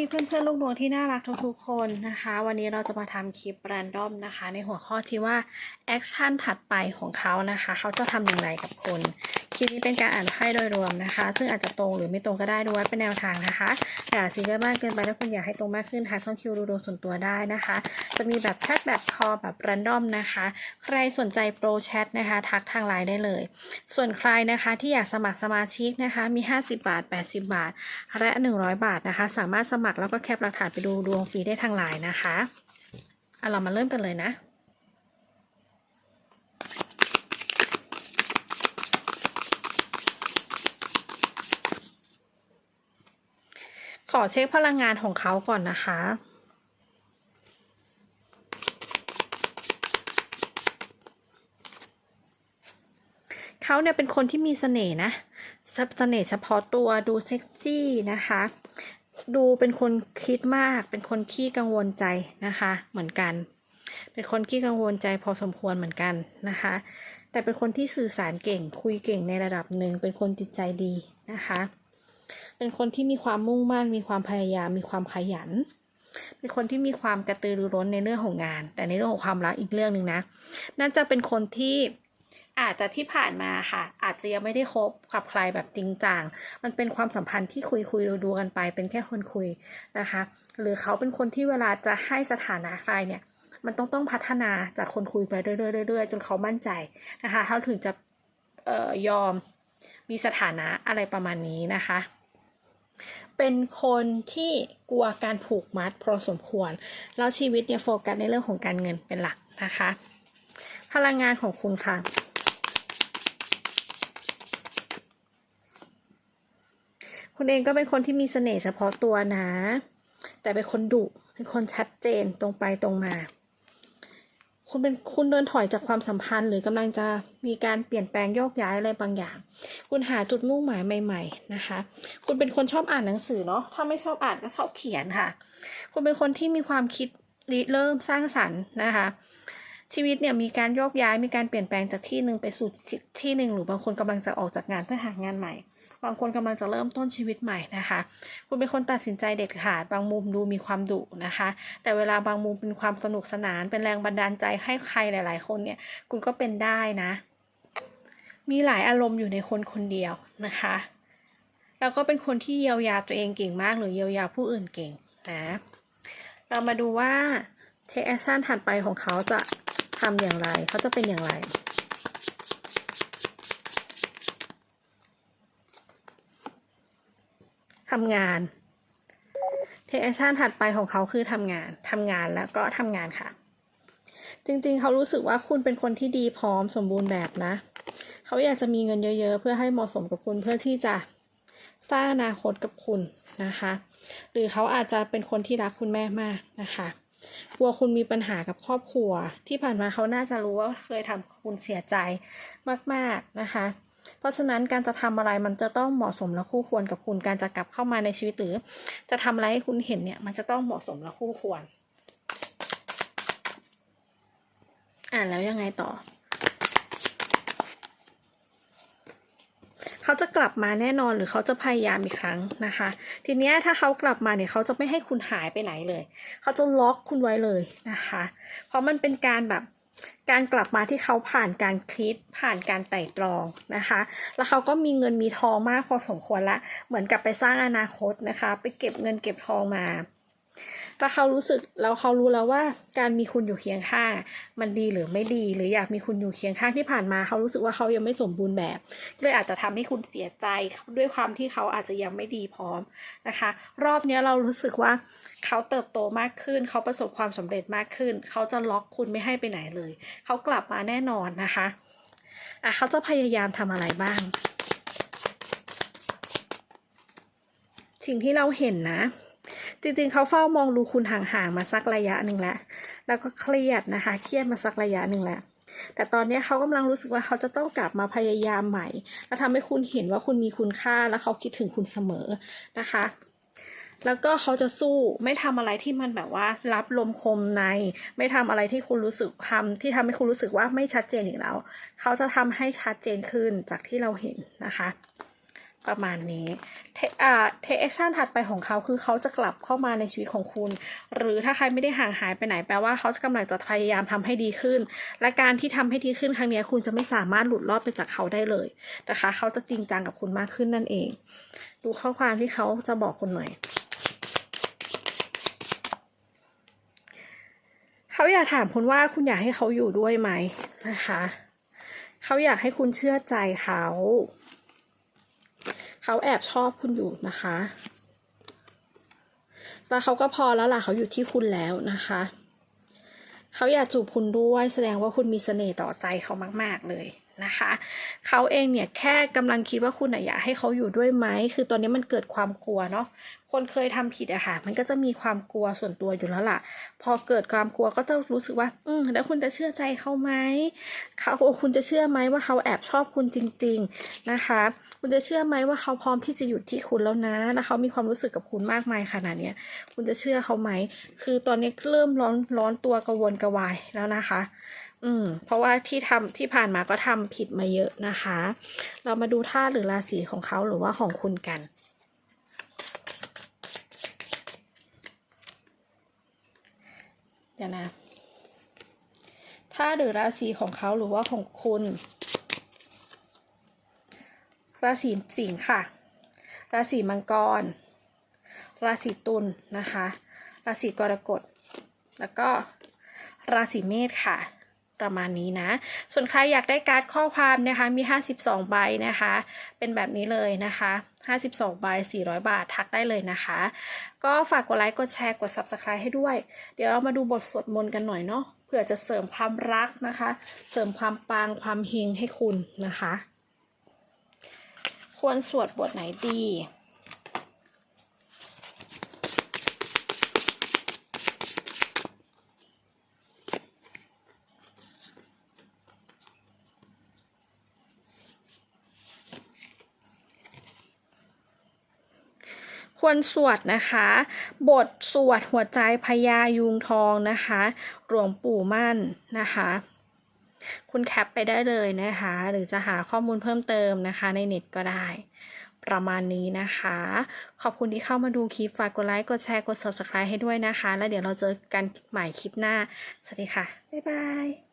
ที่เพื่อนๆลูกดวงที่น่ารักทุกๆคนนะคะ วันนี้เราจะมาทำคลิปแรนดอมนะคะ ในหัวข้อที่ว่าแอคชั่นถัดไปของเขานะคะ เขาจะทำอย่างไรกับคุณ ลิปนี้เป็นการอ่านไพ่โดยรวมนะคะ ซึ่งอาจจะตรงหรือไม่ตรงก็ได้ดูไว้เป็นแนวทางนะคะอย่าซีเรียสมากเกินไปถ้าคุณอยากให้ตรงมากขึ้นทางช่องคิวดูดวงส่วนตัวได้นะคะ จะมีแบบแชทแบบคอแบบแรนดอมนะคะ ใครสนใจโปรแชทนะคะ ทักทางไลน์ได้เลย ส่วนใครนะคะที่อยากสมัครสมาชิกนะคะ มี 50 บาท 80 บาท และ 100 บาทนะคะ สามารถสมัครแล้วก็แคปหลักฐานไปดูดวงฟรีได้ทางไลน์นะคะเอาเรามาเริ่มกันเลยนะ อเช็คพลังงานของเขาก่อนนะคะ เขาเนี่ยเป็นคนที่มีเสน่ห์นะเสน่ห์เฉพาะตัวดูเซ็กซี่นะคะ ดูเป็นคนคิดมาก เป็นคนขี้กังวลใจนะคะ เหมือนกัน เป็นคนขี้กังวลใจพอสมควรเหมือนกันนะคะ แต่เป็นคนที่สื่อสารเก่งคุยเก่งในระดับหนึ่งเป็นคนจิตใจดีนะคะ เป็นคนที่มีความมุ่งมั่น มีความพยายาม มีความขยัน เป็นคนที่มีความกระตือรือร้นในเรื่องของงาน แต่ในเรื่องของความรักอีกเรื่องหนึ่งนะ น่าจะเป็นคนที่อาจจะที่ผ่านมาค่ะ อาจจะยังไม่ได้คบกับใครแบบจริงจังมันเป็นความสัมพันธ์ที่คุยคุยดูดูกันไป เป็นแค่คนคุยนะคะ หรือเขาเป็นคนที่เวลาจะให้สถานะใครเนี่ย มันต้องต้องพัฒนาจากคนคุยไปเรื่อยๆๆๆจนเขามั่นใจนะคะเขาถึงจะเอ่อยอมมีสถานะอะไรประมาณนี้นะคะ เป็นคนที่กลัวการผูกมัดพอสมควร แล้วชีวิตเนี่ยโฟกัสในเรื่องของการเงินเป็นหลักนะคะ พลังงานของคุณค่ะคุณเองก็เป็นคนที่มีเสน่ห์เฉพาะตัวนะ แต่เป็นคนดุ เป็นคนชัดเจนตรงไปตรงมา คุณเป็นคุณเดินถอยจากความสัมพันธ์ หรือกำลังจะมีการเปลี่ยนแปลงโยกย้ายอะไรบางอย่าง คุณหาจุดมุ่งหมายใหม่ ๆ นะคะ คุณเป็นคนชอบอ่านหนังสือเนาะ ถ้าไม่ชอบอ่านก็ชอบเขียนค่ะ คุณเป็นคนที่มีความคิดริเริ่มสร้างสรรค์นะคะ ชีวิตเนี่ยมีการโยกย้ายมีการเปลี่ยนแปลงจากที่หนึ่งไปสู่ที่หนึ่งหรือบางคนกำลังจะออกจากงานเพื่อหางานใหม่ บางคนกำลังจะเริ่มต้นชีวิตใหม่นะคะ คุณเป็นคนตัดสินใจเด็ดขาด บางมุมดูมีความดุนะคะ แต่เวลาบางมุมเป็นความสนุกสนาน เป็นแรงบันดาลใจให้ใครหลาย ๆ คนเนี่ยคุณก็เป็นได้นะ มีหลายอารมณ์อยู่ในคนคนเดียวนะคะ แล้วก็เป็นคนที่เยียวยาตัวเองเก่งมาก หรือเยียวยาผู้อื่นเก่งนะเรามาดูว่าเทคแอคชั่นถัดไปของเขาจะ ทำอย่างไร เขาจะเป็นอย่างไร ทำงานเทคชั่นถัดไปของเขาคือทำงาน ทำงานแล้วก็ทำงานค่ะ จริงๆ เขารู้สึกว่าคุณเป็นคนที่ดีพร้อมสมบูรณ์แบบนะ เขาอยากจะมีเงินเยอะๆ เพื่อให้เหมาะสมกับคุณเพื่อที่จะสร้างอนาคตกับคุณนะคะ หรือเขาอาจจะเป็นคนที่รักคุณแม่มากนะคะ กลัวคุณมีปัญหากับครอบครัว ที่ผ่านมาเขาน่าจะรู้ว่าเคยทำคุณเสียใจมากๆนะคะ เพราะฉะนั้นการจะทำอะไรมันจะต้องเหมาะสมและคู่ควรกับคุณการจะกลับเข้ามาในชีวิตหรือ จะทำอะไรให้คุณเห็นเนี่ยมันจะต้องเหมาะสมและคู่ควร อ่านแล้วยังไงต่อ เขาจะกลับมาแน่นอนหรือเขาจะพยายามอีกครั้งนะคะ ทีเนี้ยถ้าเขากลับมาเนี่ยเขาจะไม่ให้คุณหายไปไหนเลย เขาจะล็อกคุณไว้เลยนะคะ เพราะมันเป็นการแบบการกลับมาที่เขาผ่านการคิดผ่านการไต่ตรองนะคะ แล้วเขาก็มีเงินมีทองมากพอสมควรละ เหมือนกับไปสร้างอนาคตนะคะ ไปเก็บเงินเก็บทองมา แล้วเขารู้สึกแล้วเขารู้แล้วว่า การมีคุณอยู่เคียงข้างมันดีหรือไม่ดี หรืออยากมีคุณอยู่เคียงข้างที่ผ่านมา เขารู้สึกว่าเขายังไม่สมบูรณ์แบบเลยอาจจะทำให้คุณเสียใจด้วยความที่เขาอาจจะยังไม่ดีพร้อมนะคะ รอบนี้เรารู้สึกว่าเขาเติบโตมากขึ้น เขาประสบความสำเร็จมากขึ้น เขาจะล็อกคุณไม่ให้ไปไหนเลย เขากลับมาแน่นอนนะคะอะเขาจะพยายามทำอะไรบ้าง สิ่งที่เราเห็นนะ จริงๆ เขาเฝ้ามองดูคุณห่างๆ มาสักระยะหนึ่งแล้ว แล้วก็เครียดนะคะ เครียดมาสักระยะหนึ่งแล้วแต่ตอนนี้เขากำลังรู้สึกว่าเขาจะต้องกลับมาพยายามใหม่ แล้วทำให้คุณเห็นว่าคุณมีคุณค่าแล้วเขาคิดถึงคุณเสมอนะคะ แล้วก็เขาจะสู้ไม่ทำอะไรที่มันแบบว่า รับลมคมใน ไม่ทำอะไรที่คุณรู้สึกทำที่ทำให้คุณรู้สึกว่าไม่ชัดเจนอีกแล้ว เขาจะทำให้ชัดเจนขึ้นจากที่เราเห็นนะคะ ประมาณนี้เทอ่าเทคแอคชั่นถัดไปของเขาคือเขาจะกลับเข้ามาในชีวิตของคุณ หรือถ้าใครไม่ได้ห่างหายไปไหนแปลว่าเขากำลังจะพยายามทำให้ดีขึ้น และการที่ทำให้ดีขึ้นครั้งนี้คุณจะไม่สามารถหลุดรอดไปจากเขาได้เลยนะคะ เขาจะจริงจังกับคุณมากขึ้นนั่นเอง ดูข้อความที่เขาจะบอกคุณหน่อยเขาอยากถามคุณว่าคุณอยากให้เขาอยู่ด้วยไหมนะคะ เขาอยากให้คุณเชื่อใจเขา เขาแอบชอบคุณอยู่นะคะ แต่เขาก็พอแล้วล่ะเขาอยู่ที่คุณแล้วนะคะ เขาอยากจูบคุณด้วยแสดงว่าคุณมีเสน่ห์ต่อใจเขามาก ๆ เลย นะคะ เขาเองเนี่ยแค่กำลังคิดว่าคุณน่ะอยากให้เขาอยู่ด้วยไหม คือตอนนี้มันเกิดความกลัวเนาะ คนเคยทำผิดอะค่ะ มันก็จะมีความกลัวส่วนตัวอยู่แล้วล่ะ พอเกิดความกลัวก็จะรู้สึกว่า อืมแล้วคุณจะเชื่อใจเขาไหมเขาคุณจะเชื่อไหมว่าเขาแอบชอบคุณจริง ๆนะคะ คุณจะเชื่อไหมว่าเขาพร้อมที่จะหยุดที่คุณแล้วนะแล้วเขามีความรู้สึกกับคุณมากมายขนาดเนี้ย คุณจะเชื่อเขาไหม คือตอนนี้เริ่มร้อนร้อนตัวกระวนกระวายแล้วนะคะ อืม เพราะว่าที่ทำที่ผ่านมาก็ทำผิดมาเยอะนะคะ เรามาดูธาตุหรือราศีของเขาหรือว่าของคุณกัน เดี๋ยวนะธาตุหรือราศีของเขาหรือว่าของคุณ ราศีสิงห์ค่ะ ราศีมังกร ราศีตุลนะคะ ราศีกรกฎ แล้วก็ราศีเมษค่ะ ประมาณนี้นะ ส่วนใครอยากได้การ์ดข้อความนะคะ มี 52 ใบนะคะ เป็นแบบนี้เลยนะคะ 52 ใบ 400 บาท ทักได้เลยนะคะ ก็ฝากกดไลค์ กดแชร์ กด Subscribe ให้ด้วย เดี๋ยวเรามาดูบทสวดมนต์กันหน่อยเนาะ เพื่อจะเสริมความรักนะคะ เสริมความปัง ความเฮงให้คุณนะคะ ควรสวดบทไหนดี ควรสวดนะคะ บทสวดหัวใจพญายุงทองนะคะหลวงปู่มั่นนะคะ คุณแคปไปได้เลยนะคะ หรือจะหาข้อมูลเพิ่มเติมนะคะ ในเน็ตก็ได้ประมาณนี้นะคะ ขอบคุณที่เข้ามาดูคลิปฝากกดไลค์ กดแชร์ กด subscribe ให้ด้วยนะคะ แล้วเดี๋ยวเราเจอกันใหม่คลิปหน้า สวัสดีค่ะ บ๊ายบาย